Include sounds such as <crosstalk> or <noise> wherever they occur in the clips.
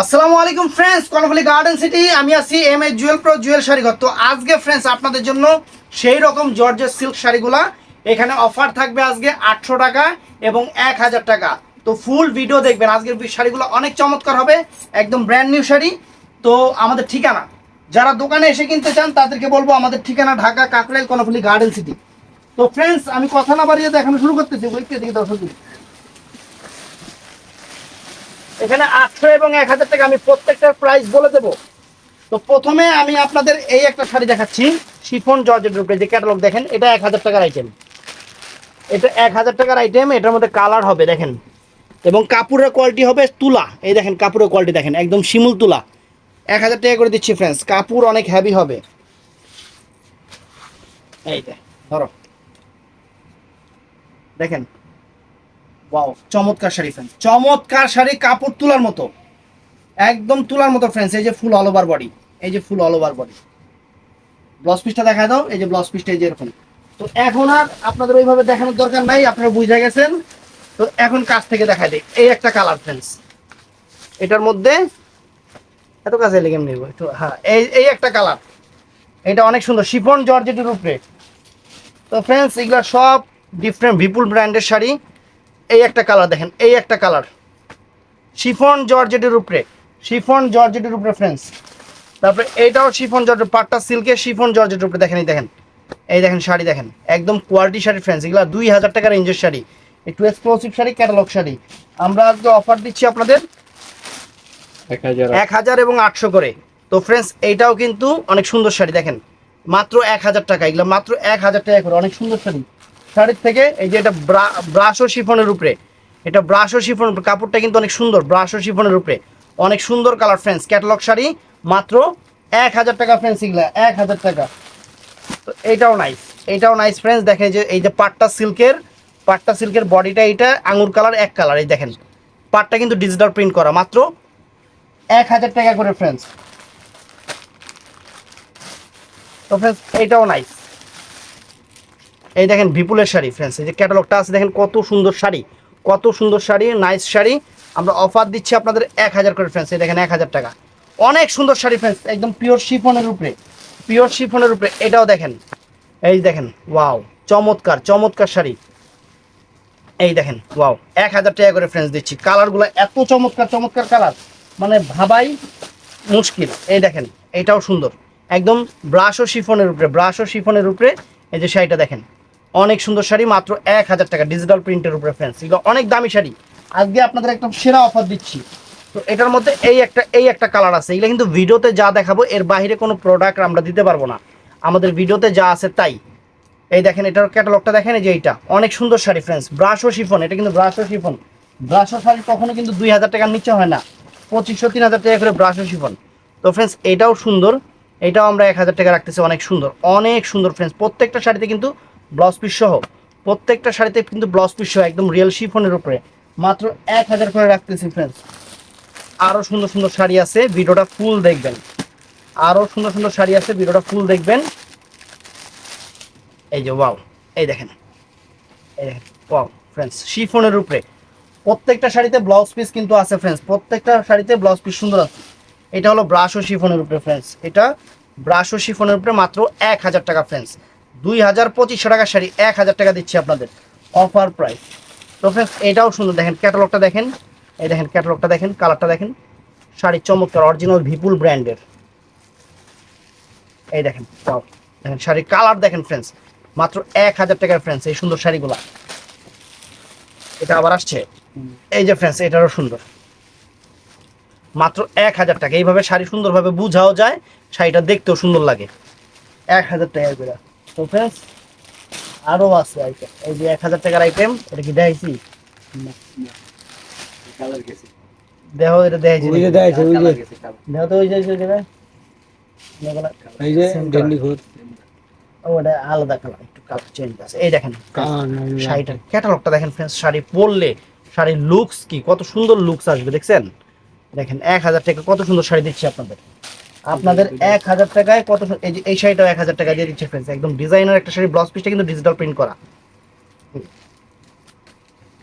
আসসালামু আলাইকুম friends Karnaphuli garden city আমি আছি M A Jewel pro Jewel Sharighor. তো আজকে ফ্রেন্ডস আপনাদের জন্য সেই রকম জর্জের সিল্ক শাড়িগুলা। এখানে অফার থাকবে আজকে আটশো টাকা এবং এক হাজার টাকা। তো ফুল ভিডিও দেখবেন, আজকের শাড়িগুলো অনেক চমৎকার হবে, একদম ব্র্যান্ড নিউ শাড়ি। তো আমাদের ঠিকানা, যারা দোকানে এসে কিনতে চান, তাদেরকে বলব আমাদের ঠিকানা ঢাকা কাকরাইল, কর্ণফুলি গার্ডেন সিটি তো ফ্রেন্ডস আমি কথা না বাড়িয়ে দেখানো শুরু করতেছি ওইকে দিকে দর্শক। এখানে আটশো এবং এক হাজার টাকা আমি প্রত্যেকটার প্রাইস বলে দেবো। তো প্রথমে আমি আপনাদের এই একটা শাড়ি দেখাচ্ছি, শিফন জর্জের উপরে যে ক্যাটালগ দেখেন, এটা এক হাজার টাকার আইটেম এটা এক হাজার টাকার আইটেম এটার মধ্যে কালার হবে, দেখেন। এবং কাপড়ের কোয়ালিটি হবে তুলা। এই দেখেন, কাপড়ের কোয়ালিটি দেখেন, একদম শিমুল তুলা। এক হাজার টাকা করে দিচ্ছি ফ্রেন্ডস কাপড় অনেক হ্যাভি হবে। এই দেখ ধরো। দেখেন ওয়াও চমৎকার শাড়ি ফ্রেন্ডস চমৎকার শাড়ি, কাপড় তুলার মতো। একদম তুলার মতো ফ্রেন্ডস এই যে ফুল অল ওভার বডি এই যে full all over body blouse পিসটা দেখা দাও, এই যে ব্লাউজ পিসটা এই যে এরকম। তো এখন আর আপনাদের ওইভাবে দেখানোর দরকার নাই, আপনারা বুঝে গেছেন। তো এখন কাছ থেকে দেখা দিই। এই একটা কালার ফ্রেন্ডস এটার মধ্যে এত কাছে লেগে নেব একটু হ্যাঁ এই এই একটা কালার এটা অনেক সুন্দর, শিফন জর্জেটের উপরে। তো ফ্রেন্ডস এগুলো সব ডিফারেন্ট বিপুল ব্র্যান্ডের শাড়ি। এই একটা কালার দেখেন এই একটা কালার শিফন জর্জেটের উপরে শিফন জর্জেটের উপরে ফ্রেন্ডস তারপরে এইটাও শিফন জর্জেট পাট্টা সিল্কের শিফন জর্জেটের উপরে দেখেন এই দেখেন। এই দেখেন শাড়ি দেখেন একদম কোয়ালিটি শাড়ি ফ্রেন্ডস এগুলো দুই হাজার টাকার রেঞ্জের শাড়ি। একটু এক্সক্লুসিভ শাড়ি ক্যাটালগ শাড়ি। আমরা আজকে অফার দিচ্ছি আপনাদের এক হাজার এবং আটশো করে। তো ফ্রেন্ডস এইটাও কিন্তু অনেক সুন্দর শাড়ি দেখেন। মাত্র এক হাজার টাকা এগুলো মাত্র এক হাজার টাকা করে অনেক সুন্দর শাড়ি। শাড়ির থেকে এই যে এটা ব্রাশ ও শিফনের উপরে। এটা ব্রাশ ও উপরে। কাপড়টা কিন্তু অনেক সুন্দর ব্রাশ ও শিফনের উপরে। অনেক সুন্দর কালার ফ্রেন্ডস ক্যাটালগ শাড়ি মাত্র এক হাজার টাকা ফ্রেন্ডস এগুলা, এক হাজার টাকা। তো এইটাও নাইস এইটাও নাইস ফ্রেন্ডস দেখেন যে, এই যে পাট্টা সিল্কের পাট্টা সিল্কের বডিটা এইটা, আঙুর কালার এক কালার, এই দেখেন। পাটটা কিন্তু ডিজিটাল প্রিন্ট করা, মাত্র এক হাজার টাকা করে ফ্রেন্ডস তো ফ্রেন্ডস এইটাও নাইস এই দেখেন বিপুলের শাড়ি ফ্রেন্ডস এই যে ক্যাটালগটা আছে, দেখেন কত সুন্দর শাড়ি, কত সুন্দর শাড়ি নাইস শাড়ি। আমরা অফার দিচ্ছি আপনাদের এক হাজার করে ফ্রেন্ডস এই দেখেন এক হাজার টাকা। অনেক সুন্দর শাড়ি ফ্রেন্ডস একদম পিওর শিফনের উপরে পিওর শিফনের উপরে, এটাও দেখেন, এই দেখেন ওয়াও চমৎকার চমৎকার শাড়ি। এই দেখেন ওয়াও এক হাজার টাকা করে ফ্রেন্ডস দিচ্ছি। কালারগুলো এত চমৎকার চমৎকার কালার মানে ভাবাই মুশকিল। এই দেখেন, এটাও সুন্দর। একদম ব্রাশ ও শিফনের উপরে ব্রাশ ও শিফনের উপরে, এই যে শাড়িটা দেখেন। অনেক সুন্দর শাড়ি, মাত্র এক হাজার টাকা ডিজিটাল প্রিন্টের উপরে ফ্রেন্ডস এগুলো অনেক দামি শাড়ি। আজকে আপনাদের একদম সেরা অফার দিচ্ছি। তো এটার মধ্যে এই একটা এই একটা কালার আছে। এগুলো কিন্তু ভিডিওতে যা দেখাবো, এর বাইরে কোনো প্রোডাক্ট আমরা দিতে পারব না। আমাদের ভিডিওতে যা আছে তাই। এই দেখেন, এটার ক্যাটালগটা দেখেন যে এইটা। অনেক সুন্দর sari friends brasso chiffon এটা কিন্তু brasso chiffon brasso sari কখনো কিন্তু দুই হাজার টাকার নিচে হয় না। পঁচিশশো, তিন হাজার টাকা করে ব্রাশ ও শিফন তো ফ্রেন্ডস এটাও সুন্দর। এটাও আমরা এক হাজার টাকা রাখতেছি, অনেক সুন্দর। অনেক সুন্দর ফ্রেন্ডস প্রত্যেকটা শাড়িতে কিন্তু ব্লাউজ পিস সহ, প্রত্যেকটা শাড়িতে কিন্তু ব্লাউজ পিস সহ একদম রিয়েল শিফনের উপরে। মাত্র এক হাজার করে রাখতেছি ফ্রেন্ডস আরও সুন্দর সুন্দর শাড়ি আছে, ভিডিওটা ফুল দেখবেন। আরও সুন্দর সুন্দর শাড়ি আছে, ভিডিওটা ফুল দেখবেন। এই যে ওয়াও এই দেখেন। এই দেখেন ওয়াও ফ্রেন্ডস শিফনের উপরে। প্রত্যেকটা শাড়িতে ব্লাউজ পিস কিন্তু আছে ফ্রেন্ডস প্রত্যেকটা শাড়িতে ব্লাউজ পিস সুন্দর আছে। এটা হলো ব্রাশ ও শিফনের উপরে ফ্রেন্ডস এটা ব্রাশ ও শিফনের উপরে মাত্র এক হাজার টাকা ফ্রেন্ডস দুই হাজার পঁচিশশো টাকার শাড়ি, এক হাজার টাকা দিচ্ছি আপনাদের, অফার প্রাইস। তো ফ্রেন্ডস এটাও সুন্দর। দেখেন ক্যাটালগটা দেখেন, এই দেখেন ক্যাটালগটা দেখেন, কালারটা দেখেন। শাড়ির চমৎকার অরিজিনাল ভিপুল ব্র্যান্ডের এই দেখেন দেখেন, শাড়ির কালার দেখেন ফ্রেন্ডস মাত্র এক হাজার টাকার ফ্রেন্ডস এই সুন্দর শাড়িগুলা। এটা আবার আসছে। এই যে ফ্রেন্ডস এটারও সুন্দর। মাত্র এক হাজার টাকা। এইভাবে শাড়ি সুন্দরভাবে বুঝাও যায়, শাড়িটা দেখতেও সুন্দর লাগে। এক হাজার টাকা আরও আছে আইটেম এই যে এক হাজার টাকার আইটেম এটা কি দেখাইছি? দেহ এটা দেখাইছি। ওই যে দেখাইছে, ওই যে। দেহ তো ওই যে ওই যে এই যে ডেন্ডি ঘুর। ওটা আলাদা কালার একটু কালার চেঞ্জ আছে। এই দেখেন শাড়িটার ক্যাটালগটা দেখেন ফ্রেন্ডস শাড়ি পরলে শাড়ির লুকস কি কত সুন্দর লুকস আসবে দেখছেন? দেখেন এক হাজার টাকা কত সুন্দর শাড়ি দিচ্ছি আপনাদের। আপনাদের এক হাজার টাকায় কত এই যে এই শাড়িটাও এক হাজার টাকা দিয়ে দিচ্ছে ফ্রেন্ডস একদম ডিজাইনার একটা শাড়ি ব্লাউজ পিসটা কিন্তু ডিজিটাল প্রিন্ট করা।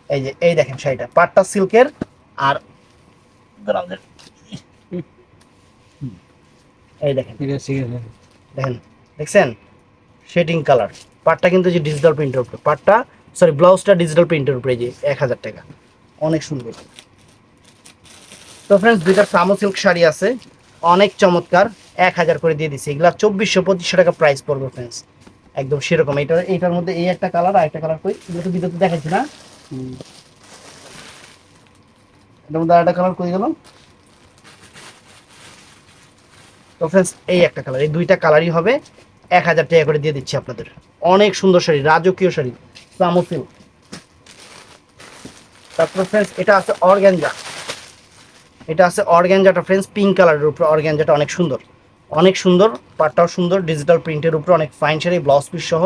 এই যে এই দেখেন শাড়িটা পাটটা সিল্কের আর এই দেখেন। দেখেন দেখছেন? শেডিং কালার পাটটা কিন্তু যে ডিজিটাল প্রিন্টের উপরে পাটটা সরি ব্লাউজটা ডিজিটাল প্রিন্টের উপরে যে এক হাজার টাকা। অনেক সুন্দর। তো ফ্রেন্ডস দুইটা সামো সিল্ক শাড়ি আছে। অনেক চমৎকার, এক হাজার করে দিয়ে দিচ্ছে এগুলো চব্বিশশো, পঁচিশশো টাকা প্রাইস পড়বে ফ্রেন্ডস একদম সেরকম। এইটার এইটার মধ্যে এই একটা কালার আর একটা কালার কই? এগুলো তো ভিডিওতে দেখাচ্ছি না। এটার মধ্যে আর একটা কালার কই গেল? তো ফ্রেন্ডস এই একটা কালার এই দুইটা কালারই হবে। এক হাজার টাকা করে দিয়ে দিচ্ছি আপনাদের। অনেক সুন্দর শাড়ি, রাজকীয় শাড়ি সামোফিল তারপর ফ্রেন্ডস এটা আছে অর্গ্যাঞ্জা এটা আছে অর্গ্যাঞ্জাটা ফ্রেন্ডস পিঙ্ক কালারের উপরে অর্গ্যাঞ্জাটা অনেক সুন্দর। অনেক সুন্দর, পাটটাও সুন্দর ডিজিটাল প্রিন্টের উপরে অনেক ফাইন শাড়ি ব্লাউজ পিস সহ।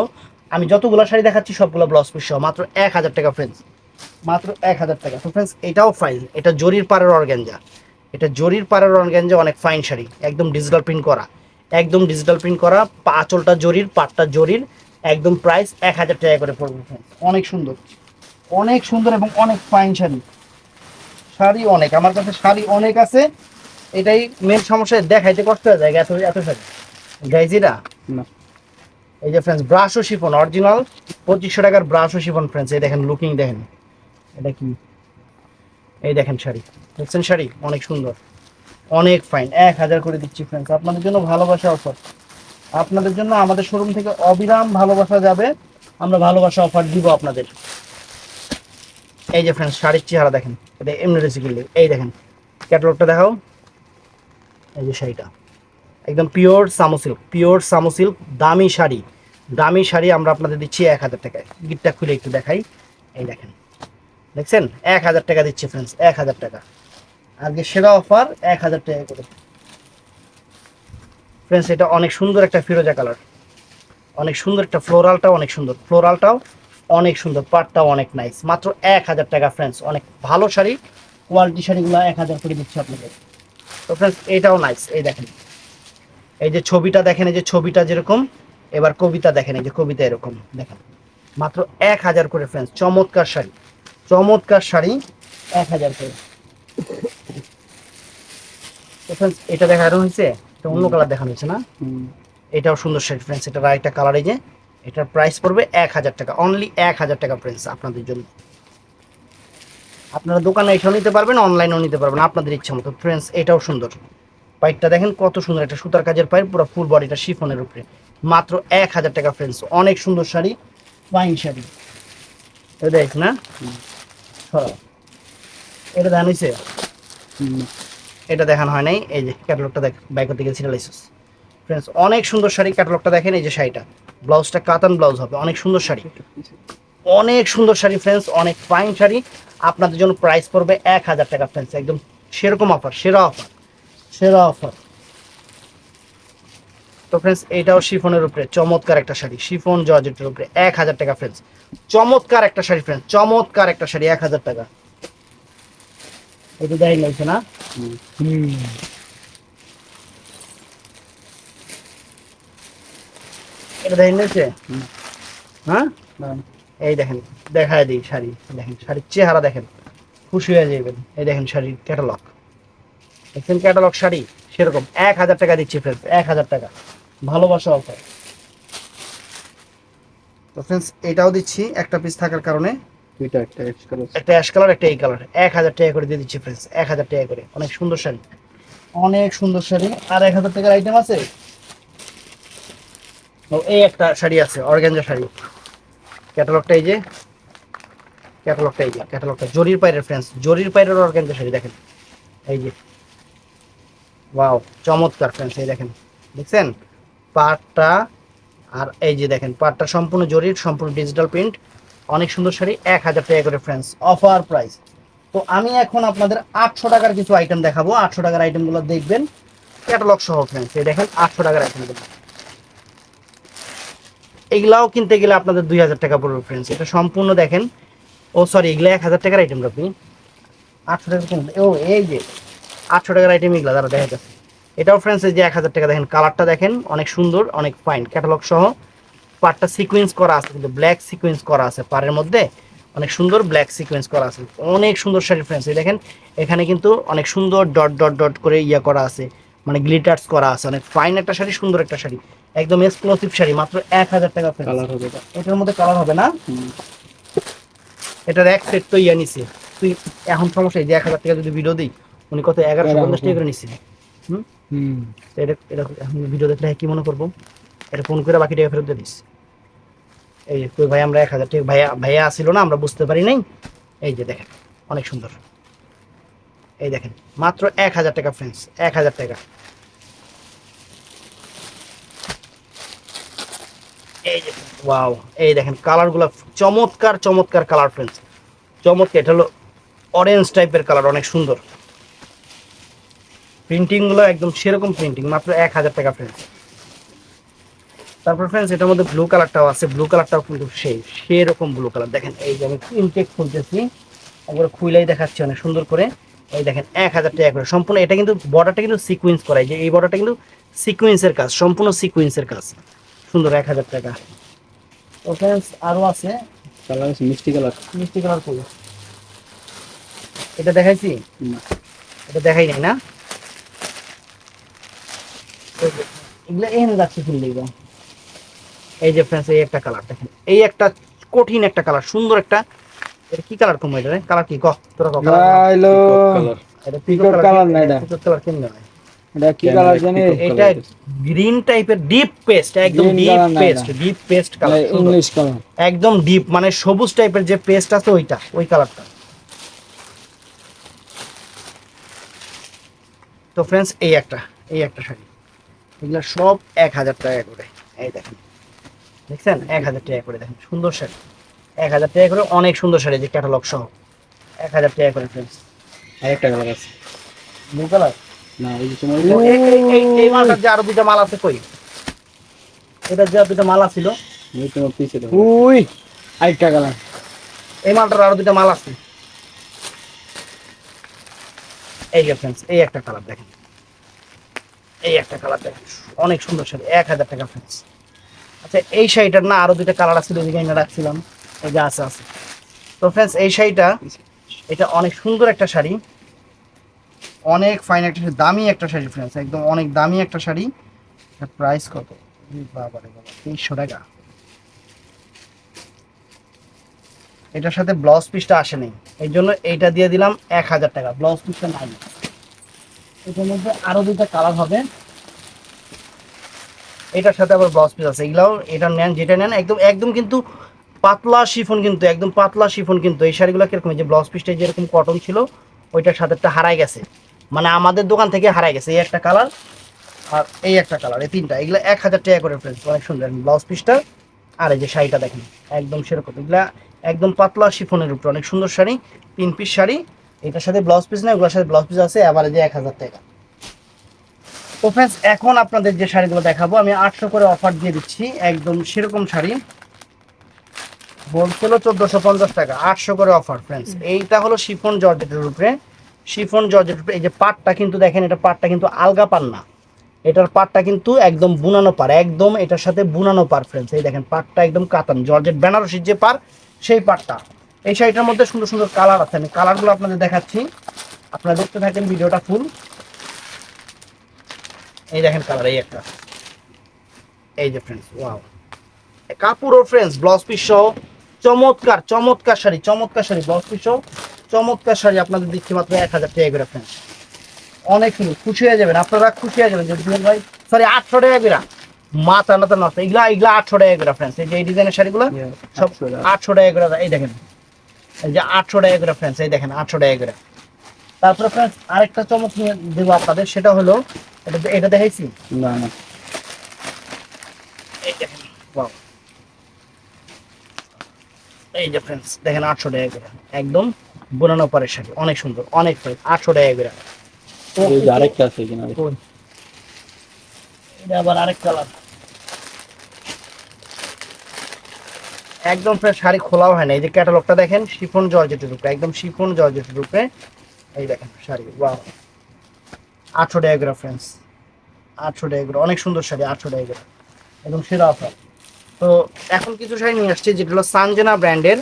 আমি যতগুলো শাড়ি দেখাচ্ছি সবগুলো ব্লাউজ পিস সহ, মাত্র এক হাজার টাকা ফ্রেন্ডস মাত্র এক হাজার টাকা। তো ফ্রেন্ডস এটাও ফাইন এটা জরির পাড়ের অর্গ্যাঞ্জা এটা জরির পাড়ের অর্গ্যাঞ্জা অনেক ফাইন শাড়ি। একদম ডিজিটাল প্রিন্ট করা। একদম ডিজিটাল প্রিন্ট করা, আঁচলটা জরির, পাটটা জরির, একদম প্রাইস এক হাজার টাকা করে পড়বে। অনেক সুন্দর। অনেক সুন্দর এবং অনেক ফাইন শাড়ি। শাড়ি অনেক আমার কাছে শাড়ি অনেক আছে। এটাই মেন সমস্যা দেখাইতে কষ্ট হয়ে যায় এত এত শাড়ি। গাইজিরা না। এই যে friends brasso chiffon original পঁচিশশো টাকার ব্রাশ ও শিফন ফ্রেন্ডস এই দেখেন লুকিং দেখেন। এটা কি? এই দেখেন শাড়ি। দেখছেন শাড়ি? অনেক সুন্দর। অনেক ফাইন এক হাজার করে দিচ্ছি ফ্রেন্ডস আপনাদের জন্য ভালোবাসা অফার আপনাদের জন্য আমাদের শোরুম থেকে অবিরাম ভালোবাসা যাবে। আমরা ভালোবাসা অফার দিব আপনাদের। এই যে ফ্রেন্ডস শাড়ির চেহারা দেখেন, এটা এমনি রেসিপিল এই দেখেন ক্যাটালগটা দেখাও। এই যে শাড়িটা, একদম পিওর সামো সিল্ক পিওর সামো সিল্ক দামি শাড়ি। দামি শাড়ি আমরা আপনাদের দিচ্ছি এক হাজার টাকায়। গিটটা খুলে একটু দেখাই। এই দেখেন, দেখছেন? এক হাজার টাকা দিচ্ছি ফ্রেন্ডস এক হাজার টাকা। আজকে সেরা অফার এক হাজার টাকা করে। ফ্রেন্ডস এটা অনেক সুন্দর একটা ফিরোজা কালার অনেক সুন্দর একটা ফ্লোরালটাও অনেক সুন্দর। ফ্লোরালটাও অনেক সুন্দর পাটটাও অনেক নাইস মাত্র এক হাজার টাকা ফ্রেন্ডস অনেক ভালো শাড়ি। কোয়ালিটি শাড়িগুলো এক হাজার করে দিচ্ছি আপনাদের। তো ফ্রেন্ডস এটাও নাইস এই দেখেন। এই যে ছবিটা দেখেন এই যে ছবিটা যেরকম এবার কবিতা দেখেন এই যে কবিতা এরকম দেখেন। মাত্র এক হাজার করে ফ্রেন্ডস চমৎকার শাড়ি। চমৎকার শাড়ি এক হাজার করে। তো ফ্রেন্ডস এটা দেখানো হয়েছে? এটা অন্য কালার দেখানো হয়েছে না? এটাও সুন্দর শাড়ি ফ্রেন্ডস এটা আরেকটা কালার এই যে। এটার প্রাইস পড়বে এক হাজার টাকা। অনলি এক হাজার টাকা ফ্রেন্ডস আপনাদের জন্য। আপনারা দোকানে এসেও নিতে পারবেন অনলাইনেও নিতে পারবেন আপনাদের ইচ্ছা মতো। ফ্রেন্ডস এটাও সুন্দর। পাইপটা দেখেন কত সুন্দর একটা সুতার কাজের পাইপ পুরো ফুল বডিটা শিফনের উপরে। মাত্র এক হাজার টাকা ফ্রেন্ডস অনেক সুন্দর শাড়ি ফাইন শাড়ি। এটা দেখ না। এটা দেখানো হয়েছে। এটা দেখানো হয় নাই। এই যে ক্যাটালগটা দেখ বাইক থেকে সিরিয়ালাইসিস ফ্রেন্ডস অনেক সুন্দর শাড়ি ক্যাটালগটা দেখেন এই যে শাড়িটা। ব্লাউজটা কাতান ব্লাউজ হবে অনেক সুন্দর শাড়ি। অনেক সুন্দর শাড়ি ফ্রেন্ডস অনেক ফাইন শাড়ি। আপনাদের জন্য প্রাইস পড়বে এক হাজার টাকা ফ্রেন্ডস একদম সেরকম অফার সেরা অফার সেরা অফার তো ফ্রেন্ডস এটাও শিফনের উপরে চমৎকার একটা শাড়ি শিফন জর্জেটের উপরে এক হাজার টাকা ফ্রেন্ডস চমৎকার একটা শাড়ি ফ্রেন্ডস চমৎকার একটা শাড়ি এক হাজার টাকা। এটা দেখাই লাগছে না? হুম। এটা দেখেন নিয়েছে হ্যাঁ? এই দেখেন দেখায় দিই শাড়ি দেখেন শাড়ির চেহারা দেখেন। খুশি হয়ে যাবেন এই দেখেন শাড়ির ক্যাটালগ দেখছেন ক্যাটালগ শাড়ি? সেরকম। এক হাজার টাকা দিচ্ছি ফ্রেন্ডস এক হাজার টাকা। ভালোবাসা অফার তো ফ্রেন্ডস এটাও দিচ্ছি একটা পিস থাকার কারণে। দুইটা একটা এক্স কালার একটা অ্যাশ কালার একটা এই কালার এক হাজার টাকা করে দিয়ে দিচ্ছি ফ্রেন্ডস এক হাজার টাকা করে। অনেক সুন্দর শাড়ি। অনেক সুন্দর শাড়ি। আর এক হাজার টাকার আইটেম আছে? এই একটা শাড়ি আছে, অর্গানজা শাড়ি। ক্যাটালগটা এই যে ক্যাটালগটা এই যে ক্যাটালগটা জরির পায়ের ফ্রেন্ডস জরির পায়ের অর্গানজা শাড়ি, দেখেন। এই যে। ওয়াও চমৎকার ফ্রেন্ডস এই দেখেন। দেখছেন? পাটটা, আর এই যে দেখেন, পাটটা সম্পূর্ণ জরির, সম্পূর্ণ ডিজিটাল প্রিন্ট অনেক সুন্দর শাড়ি, এক হাজার টাকা করে ফ্রেন্ডস অফার প্রাইস তো আমি এখন আপনাদের আটশো টাকার কিছু আইটেম দেখাবো। আটশো টাকার আইটেমগুলো দেখবেন। ক্যাটালগ সহ ফ্রেন্ডস এই দেখেন, আটশো টাকার আইটেমগুলো এগুলাও কিনতে গেলে আপনাদের দুই হাজার টাকা পড়বে ফ্রেন্ডস এটা সম্পূর্ণ দেখেন। ও সরি এগুলো এক হাজার টাকার আইটেম আপনি। আটশো টাকা ও, এই যে, আটশো টাকার আইটেম এগুলো দাঁড়া দেখা যাচ্ছে এটাও ফ্রেন্ডস এই যে এক হাজার টাকা, দেখেন কালারটা দেখেন, অনেক সুন্দর, অনেক ফাইন ক্যাটালগ সহ পাড়টা সিকোয়েন্স করা আছে, কিন্তু ব্ল্যাক সিকোয়েন্স করা আছে পাড়ের মধ্যে। অনেক সুন্দর ব্ল্যাক সিকোয়েন্স করা আছে। অনেক সুন্দর শাড়ি ফ্রেন্ডস এই দেখেন, এখানে কিন্তু অনেক সুন্দর ডট ডট ডট করে ইয়া করা আছে। মানে গ্লিটার্স করা আছে অনেক ফাইন একটা শাড়ি সুন্দর একটা শাড়ি। একদম এক্সক্লুসিভ শাড়ি মাত্র এক হাজার টাকা কালার হবে এটার মধ্যে কালার হবে না? এটার এক সেট তো ইয়া নিছে। তুই এখন সমস্যা এই যে এক হাজার টাকা যদি ভিডিও দিই উনি কত এগারোশো পঞ্চাশ টাকা করে নিচ্ছে হুম? এটা এটা এখন ভিডিও দেখলে কি মনে করব? এটা ফোন করে বাকি টাকা ফেরত দিয়ে দিস। এই যে ভাই আমরা এক হাজার টাকা ভাইয়া ভাইয়া আসিল না আমরা বুঝতে পারি নাই। এই যে দেখেন অনেক সুন্দর। এই দেখেন, মাত্র এক হাজার টাকা ফ্রেন্ডস এক হাজার টাকা। এই যে ওয়াও এই দেখেন কালারগুলো চমৎকার চমৎকার কালার ফ্রেন্ডস চমৎকার, এটা হলো অরেঞ্জ টাইপের কালার অনেক সুন্দর। প্রিন্টিংগুলো একদম সেরকম প্রিন্টিং মাত্র এক হাজার টাকা ফ্রেন্ডস তারপর ফ্রেন্ডস এটার মধ্যে ব্লু কালারটাও আছে ব্লু কালারটাও কিন্তু সেই সেরকম ব্লু কালার দেখেন, এই যে আমি ইনটেক খুলতেছি, একবার খুইলাই দেখাচ্ছি অনেক সুন্দর করে। এই দেখেন এক হাজার টাকা করে। সম্পূর্ণ এটা কিন্তু বর্ডারটা কিন্তু সিকুয়েন্স করা। এই যে এই বর্ডারটা কিন্তু সিকুয়েন্সের কাজ সম্পূর্ণ সিকুয়েন্সের কাজ। সুন্দর এক হাজার টাকা। আরও আছে। কালার আছে মিষ্টি কালার। মিষ্টি কালার এটা দেখাইছি? এটা দেখাই নাই না? এগুলো এখানে যাচ্ছে ফুল এই যে ফ্রেন্ডস এই একটা কালার দেখেন। এই একটা কঠিন একটা কালার সুন্দর একটা এটা কি কালার কম এটা কালার কি? কহ তোরা কহ কালার হ্যালো কালার এটা না এটা। পিকক কালার এটা কি কালার জানি? এটা গ্রিন টাইপের ডিপ পেস্ট একদম deep paste deep paste colour English colour একদম ডিপ মানে সবুজ টাইপের যে পেস্ট আছে ওইটা ওই কালারটা তো ফ্রেন্ডস এই একটা এই একটা শাড়ি। এগুলো সব এক হাজার টাকা করে। এই দেখেন। দেখছেন? এক হাজার টাকা করে দেখেন। সুন্দর শাড়ি। এক হাজার টাকা করে অনেক সুন্দর শাড়ি যে ক্যাটালগ সহ। এক হাজার টাকা করে ফ্রেন্ডস আরেকটা কালার আছে। ব্লু কালার না এই যে তোমার এই মালটার যে আরও দুইটা মাল আছে কই? এটা যে মাল ছিল এই তোমার পিছে উই! আরেকটা কালার এই মালটার আরও দুইটা মাল আছে। এই যে ফ্রেন্ডস এই একটা কালার দেখেন। এই একটা কালার দেখেন। অনেক সুন্দর শাড়ি। এক হাজার টাকা ফ্রেন্ডস আচ্ছা এই শাড়িটার না আরও দুইটা কালার আছে ওই এনে রাখছিলাম। এই আছে আছে। তো ফ্রেন্ডস এই শাড়িটা, এটা অনেক সুন্দর একটা শাড়ি। অনেক ফাইন একটা দামি একটা শাড়ি ফ্রেন্ডস একদম অনেক দামি একটা শাড়ি। প্রাইস কত? বাবা টাকা। এটার সাথে ব্লাউজ পিসটা আসেনি। এই জন্য এইটা দিয়ে দিলাম এক হাজার টাকা। ব্লাউজ পিসটা নাই। এটার মধ্যে আরও দুইটা কালার হবে। এটার সাথে আবার ব্লাউজ পিস আছে। এগুলাও এটা নেন, যেটা নেন, একদম একদম কিন্তু পাতলা শিফন কিন্তু, একদম পাতলা শিফন কিন্তু। এই শাড়িগুলো কীরকম? যে ব্লাউজ পিসটা যেরকম কটন ছিল, ওইটার সাথে একটা হারাই গেছে। মানে আমাদের দোকান থেকে হারাই গেছে, এই একটা কালার আর এই একটা কালার এই তিনটা। এগুলো এক হাজার টাকা করে ফ্রেন্ডস অনেক সুন্দর। ব্লাউজ পিসটা আর এই যে শাড়িটা দেখেন, একদম সেরকম। এগুলা একদম পাতলা শিফনের উপরে, অনেক সুন্দর শাড়ি, তিন পিস শাড়ি। এটার সাথে ব্লাউজ পিস না, এগুলোর সাথে ব্লাউজ পিস আছে আবার যে এক হাজার টাকা। তো ফ্রেন্ডস এখন আপনাদের যে শাড়িগুলো দেখাবো, আমি আটশো করে অফার দিয়ে দিচ্ছি, একদম সেরকম শাড়ি। বলছিল চোদ্দোশো পঞ্চাশ টাকা, আটশো করে অফার ফ্রেন্ডস এইটা হলো শিফন জর্জেটের উপরে। শিফন জর্জেটের উপরে এই যে পাটটা কিন্তু দেখেন, এটা পাটটা কিন্তু আলগা পান না। এটার পাটটা কিন্তু একদম বুনানো পার, একদম এটার সাথে বুনানো পার ফ্রেন্ডস এই দেখেন, পাটটা একদম কাতান, জর্জেট বেনারসির যে পার, সেই পাটটা। এই শাড়িটার মধ্যে সুন্দর সুন্দর কালার আছে। আমি কালারগুলো আপনাদের দেখাচ্ছি। আপনারা দেখতে থাকেন ভিডিওটা ফুল। এই দেখেন কালার, এই একটা। এই যে ফ্রেন্ডস ওয়াও কাপড় ও ফ্রেন্ডস ব্লাউজ পিস সহ চমৎকার চমৎকার শাড়ি চমৎকার শাড়ি ব্লাউজ পিস চমৎকার শাড়ি আপনাদের দিচ্ছি মাত্র এক হাজার টাকা করে ফ্রেন্ডস। অনেক সুন্দর খুশি হয়ে যাবেন আপনারা খুশি হয়ে যাবেন। যে ভাই সরি আটশো টাকা করে। মাথা নাতা নষ্ট এগুলা এগুলা আটশো টাকা করে ফ্রেন্ডস। এই যে এই ডিজাইনের শাড়িগুলো সব আটশো টাকা। করে এই দেখেন। এই যে আটশো টাকা করে ফ্রেন্ডস এই দেখেন আটশো টাকা করে। তারপরে ফ্রেন্ডস আরেকটা চমক নিয়ে দেবো আপনাদের সেটা হলো এটা এটা দেখাইছি? না না। এই দেখেন. এই যে ফ্রেন্ডস দেখেন আটশো টাকা করে। একদম বোনানো পরের শাড়ি অনেক সুন্দর অনেক ফ্রেন্ড আটশো টাকা করে। আরেকটা আছে কোন? এটা আবার আরেক কালার একদম ফ্রেশ শাড়ি খোলাও হয় না। এই যে ক্যাটালগটা দেখেন শিফন জর্জেটের উপরে একদম শিফন জর্জেটের উপরে এই দেখেন শাড়ি ওয়াও আটশো টাকা করে ফ্রেন্ডস আটশো টাকা করে অনেক সুন্দর শাড়ি আটশো টাকা করে। একদম সেরা অফার তো এখন কিছু শাড়ি নিয়ে আসছে, যেটা হলো সানজেনা ব্র্যান্ডের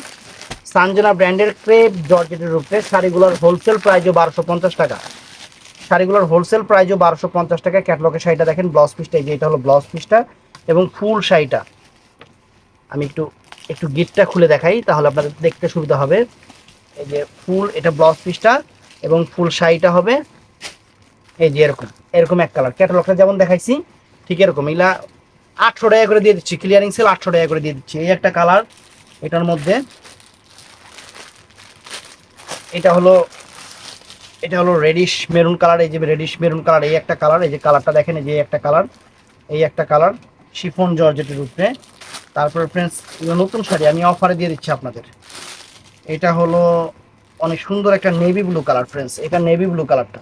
সানজানা ব্র্যান্ডের ক্রেপ জর্জেটের উপরে শাড়িগুলোর হোলসেল প্রাইজও বারোশো পঞ্চাশ টাকা। শাড়িগুলোর হোলসেল প্রাইজও বারোশো পঞ্চাশ টাকা। ক্যাটলগের শাড়িটা দেখেন ব্লাউজ পিসটা এই যে এটা হলো ব্লাউজ পিসটা এবং ফুল শাড়িটা। আমি একটু একটু গিটটা খুলে দেখাই, তাহলে আপনাদের দেখতে সুবিধা হবে। এই যে ফুল, এটা ব্লাউজ পিসটা এবং ফুল শাড়িটা হবে। এই যে এরকম এরকম এক কালার ক্যাটালগটা যেমন দেখাইছি, ঠিক এরকম। এগুলা আটশো টাকা করে দিয়ে দিচ্ছি ক্লিয়ারিং সেল আটশো টাকা করে দিয়ে দিচ্ছি। এই একটা কালার এটার মধ্যে এটা হলো এটা হলো রেডিশ মেরুন কালার এই যে রেডিশ মেরুন কালার এই একটা কালার এই যে কালারটা দেখেন, এই যে একটা কালার এই একটা কালার শিফন জর্জেটের উপরে। তারপরে ফ্রেন্ডস নতুন শাড়ি, আমি অফারে দিয়ে দিচ্ছি আপনাদের। এটা হলো অনেক সুন্দর একটা নেভি ব্লু কালার ফ্রেন্ডস এটা নেভি ব্লু কালারটা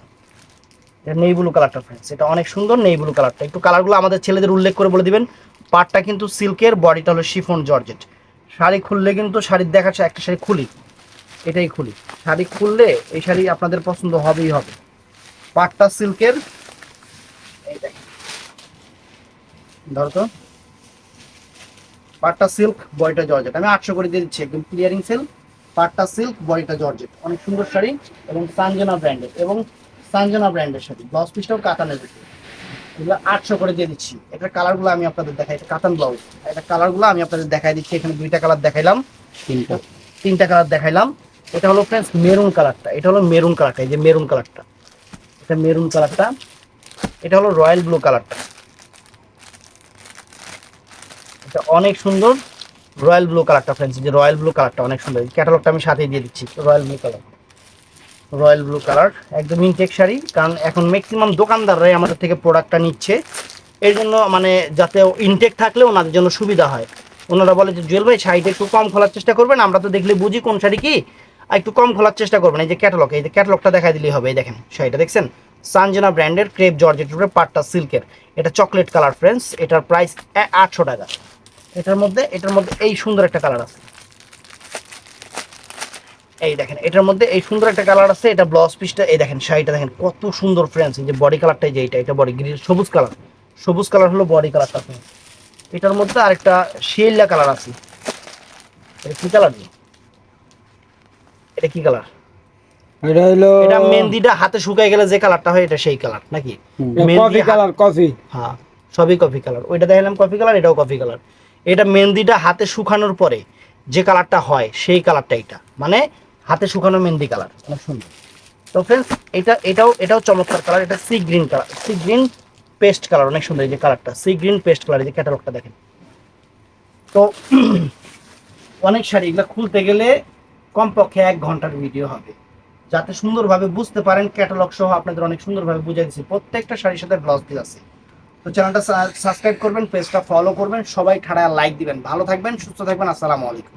এটা নেই ব্লু কালারটা ফ্রেন্ডস এটা অনেক সুন্দর নেই ব্লু কালারটা একটু কালারগুলো আমাদের ছেলেদের উল্লেখ করে বলে দিবেন। পাটটা কিন্তু সিল্কের বডিটা হলো শিফন জর্জেট শাড়ি খুললে কিন্তু শাড়ির দেখাচ্ছে একটা শাড়ি খুলি, এটাই খুলি। শাড়ি খুললে এই শাড়ি আপনাদের পছন্দ হবেই হবে। পাটটা সিল্কের, এই দেখেন। ধরো তো। পাটটা সিল্ক বডিটা জর্জেট আমি আটশো করে দিয়ে দিচ্ছি, একদম ক্লিয়ারিং সেল পাটটা সিল্ক বডিটা জর্জেট অনেক সুন্দর শাড়ি এবং সানজনা ব্র্যান্ডের এবং সানজনা ব্র্যান্ডের শাড়ি ব্লাউজ পিসটাও কাতানের ভিতরে। এগুলো আটশো করে দিয়ে দিচ্ছি। এটা কালারগুলো আমি আপনাদের দেখাই এটা কাতান ব্লাউজ এটা কালারগুলো আমি আপনাদের দেখাই দিচ্ছি এখানে দুইটা কালার দেখাইলাম। তিনটা। তিনটা কালার দেখাইলাম। এটা হলো ফ্রেন্ডস মেরুন কালারটা এটা হলো মেরুন কালারটা এই যে মেরুন কালারটা এটা মেরুন কালারটা এটা হলো রয়্যাল ব্লু কালারটা এটা অনেক সুন্দর রয়্যাল ব্লু কালারটা ফ্রেন্ডস যে রয়্যাল ব্লু কালারটা অনেক সুন্দর। ক্যাটালগটা আমি সাথেই দিয়ে দিচ্ছি royal blue colour royal blue colour, একদম ইনটেক শাড়ি, কারণ এখন ম্যাক্সিমাম দোকানদাররাই আমাদের থেকে প্রোডাক্টটা নিচ্ছে। এর জন্য মানে যাতে ইনটেক থাকলে ওনাদের জন্য সুবিধা হয়। ওনারা বলে যে, জুয়েল ভাই, শাড়িটা একটু কম খোলার চেষ্টা করবেন, আমরা তো দেখলে বুঝি কোন শাড়ি কি, আর একটু কম খোলার চেষ্টা করবেন। এই যে ক্যাটালগ এই যে ক্যাটালগটা দেখাই দিলেই হবে, এই দেখেন শাড়িটা, দেখছেন? সানজেনা ব্র্যান্ডের ক্রেপ জর্জেটের উপরে পাটটা সিল্কের। এটা চকলেট কালার ফ্রেন্ডস এটার প্রাইস আটশো টাকা। এটার মধ্যে এটার মধ্যে এই সুন্দর একটা কালার আছে। এই দেখেন এটার মধ্যে এই সুন্দর একটা কালার আছে এটা ব্লাউজ পিসটা এই দেখেন শাড়িটা দেখেন কত সুন্দর ফ্রেন্ডস এই যে বডি কালারটা যে এটা এটা বডি গ্রিন সবুজ কালার সবুজ কালার হলো বডি কালারটা। এটার মধ্যে আরেকটা শিল্লা কালার আছে। এটা কি কালার এটা কি কালার এটা হলো এটা মেহেন্দিটা হাতে শুকায় গেলে যে কালারটা হয় এটা সেই কালার নাকি? কফি কালার কফি হ্যাঁ সবই কফি কালার ওইটা দেখালাম কফি কালার এটাও কফি কালার এটা মেহেন্দিটা হাতে শুকানোর পরে যে কালারটা হয় সেই কালারটা এটা মানে হাতে শুকানো মেহেন্দি কালার, অনেক সুন্দর। তো ফ্রেন্ডস এটা, এটাও এটাও চমৎকার কালার, এটা sea green colour sea green paste colour, অনেক সুন্দর এই যে কালারটা সি গ্রিন পেস্ট কালার, এই যে ক্যাটালগটা দেখেন। তো <clears throat> অনেক শাড়ি এগুলো খুলতে গেলে কমপক্ষে এক ঘণ্টার ভিডিও হবে। যাতে সুন্দরভাবে বুঝতে পারেন ক্যাটালগ সহ আপনাদের অনেক সুন্দরভাবে বুঝে দিচ্ছি প্রত্যেকটা শাড়ির সাথে ব্লাউজ পিস আছে। তো চ্যানেলটা সাবস্ক্রাইব করবেন পেজটা ফলো করবেন, সবাই ঠাড়া লাইক দিবেন। ভালো থাকবেন, সুস্থ থাকবেন, আসসালামু আলাইকুম।